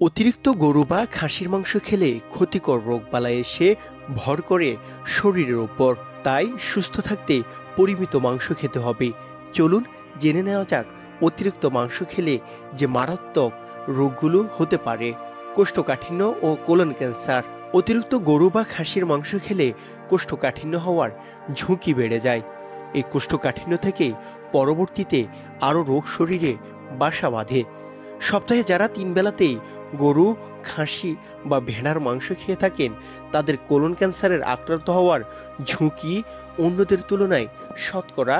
অতিরিক্ত গরু বা খাসির মাংস খেলে ক্ষতিকর রোগবালাই এসে ভর করে শরীরের ওপর। তাই সুস্থ থাকতে পরিমিত মাংস খেতে হবে। চলুন জেনে নেওয়া যাক অতিরিক্ত মাংস খেলে যে মারাত্মক রোগগুলো হতে পারে। কোষ্ঠকাঠিন্য ও কোলন ক্যান্সার। অতিরিক্ত গরু বা খাসির মাংস খেলে কোষ্ঠকাঠিন্য হওয়ার ঝুঁকি বেড়ে যায়। এই কোষ্ঠকাঠিন্য থেকে পরবর্তীতে আরও রোগ শরীরে বাসা বাঁধে। সপ্তাহে যারা তিন বেলাতেই গরু, খাসি বা ভেড়ার মাংস খেয়ে থাকেন, তাদের কোলন ক্যান্সারের আক্রান্ত হওয়ার ঝুঁকি অন্যদের তুলনায় শতকরা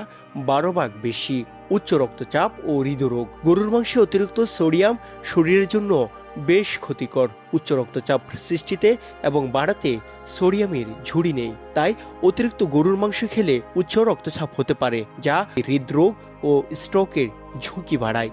বারো ভাগ বেশি। উচ্চ রক্তচাপ ও হৃদরোগ। গরুর মাংসে অতিরিক্ত সোডিয়াম শরীরের জন্য বেশ ক্ষতিকর। উচ্চ রক্তচাপ সৃষ্টিতে এবং বাড়াতে সোডিয়ামের ঝুড়ি নেই। তাই অতিরিক্ত গরুর মাংস খেলে উচ্চ রক্তচাপ হতে পারে, যা হৃদরোগ ও স্ট্রোকের ঝুঁকি বাড়ায়।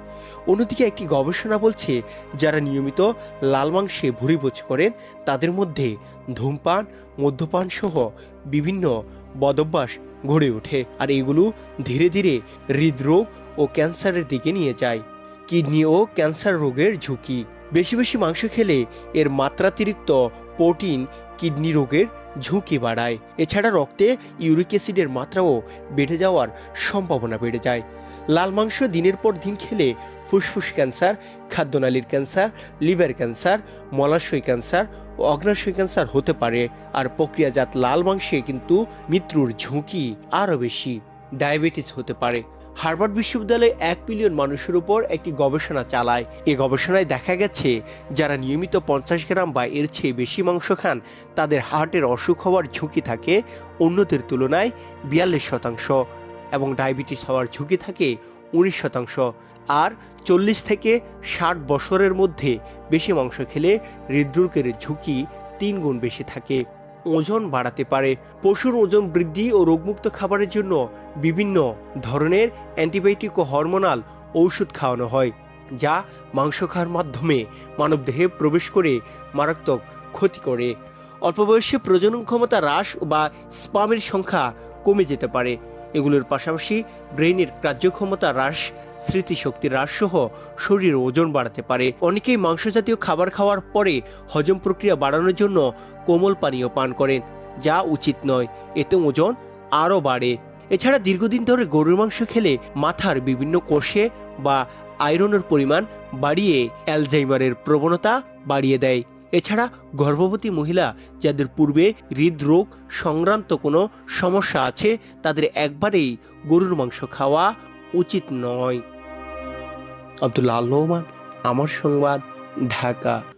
অন্যদিকে একটি গবেষণা বলছে, যারা নিয়মিত লাল মাংসে ভুরিভোজ করেন, তাদের মধ্যে ধূমপান মদ্যপান সহ বিভিন্ন বদভ্যাস গড়ে ওঠে আর এগুলো ধীরে ধীরে হৃদরোগ ও ক্যান্সারের দিকে নিয়ে যায়। কিডনি ও ক্যান্সার রোগের ঝুঁকি। বেশি বেশি মাংস খেলে এর মাত্রাতিরিক্ত প্রোটিন কিডনি রোগের ঝুঁকি বাড়ায়। এছাড়া রক্তে ইউরিক অ্যাসিডের মাত্রাও বেড়ে যাওয়ার সম্ভাবনা বেড়ে যায়। লাল মাংস দিনের পর দিন খেলে ফুসফুস ক্যান্সার, খাদ্যনালীর ক্যান্সার, লিভার ক্যান্সার, মলাশয় ক্যান্সার ও অগ্নাশয় ক্যান্সার হতে পারে। আর প্রক্রিয়াজাত লাল মাংসে কিন্তু মৃত্যুর ঝুঁকি আরও বেশি। ডায়াবেটিস হতে পারে। হার্ভার্ড বিশ্ববিদ্যালয়ে এক মিলিয়ন মানুষের উপর একটি গবেষণা চালায়। এ গবেষণায় দেখা গেছে, যারা নিয়মিত পঞ্চাশ গ্রাম বা এর চেয়ে বেশি মাংস খান, তাদের হার্টের অসুখ হওয়ার ঝুঁকি থাকে অন্যদের তুলনায় বিয়াল্লিশ শতাংশ এবং ডায়াবেটিস হওয়ার ঝুঁকি থাকে উনিশ শতাংশ। আর চল্লিশ থেকে ষাট বছরের মধ্যে বেশি মাংস খেলে হৃদরোগের ঝুঁকি তিন গুণ বেশি থাকে। ওজন বাড়াতে পারে। পশুর ওজন বৃদ্ধি ও রোগমুক্ত খাবারের জন্য বিভিন্ন ধরনের অ্যান্টিবায়োটিক ও হরমোনাল ঔষধ খাওয়ানো হয়, যা মাংস খাওয়ার মাধ্যমে মানবদেহে প্রবেশ করে মারাত্মক ক্ষতি করে। অল্প বয়সে প্রজনন ক্ষমতা হ্রাস বা স্পামের সংখ্যা কমে যেতে পারে। এগুলোর পাশাপাশি ব্রেইনের কার্যক্ষমতা হ্রাস, স্মৃতিশক্তি হ্রাস সহ শরীরের ওজন বাড়াতে পারে। অনেকেই মাংস জাতীয় খাবার খাওয়ার পরে হজম প্রক্রিয়া বাড়ানোর জন্য কোমল পানীয় পান করেন, যা উচিত নয়। এতে ওজন আরও বাড়ে। এছাড়া দীর্ঘদিন ধরে গরুর মাংস খেলে মাথার বিভিন্ন কোষে বা আয়রনের পরিমাণ বাড়িয়ে অ্যালজাইমারের প্রবণতা বাড়িয়ে দেয়। এছাড়া গর্ভবতী মহিলা যাদের পূর্বে হৃদরোগ সংক্রান্ত কোনো সমস্যা আছে, তাদের একবারেই গরুর মাংস খাওয়া উচিত নয়। আব্দুল্লাহ আল্লাহমান আমার সংবাদ, ঢাকা।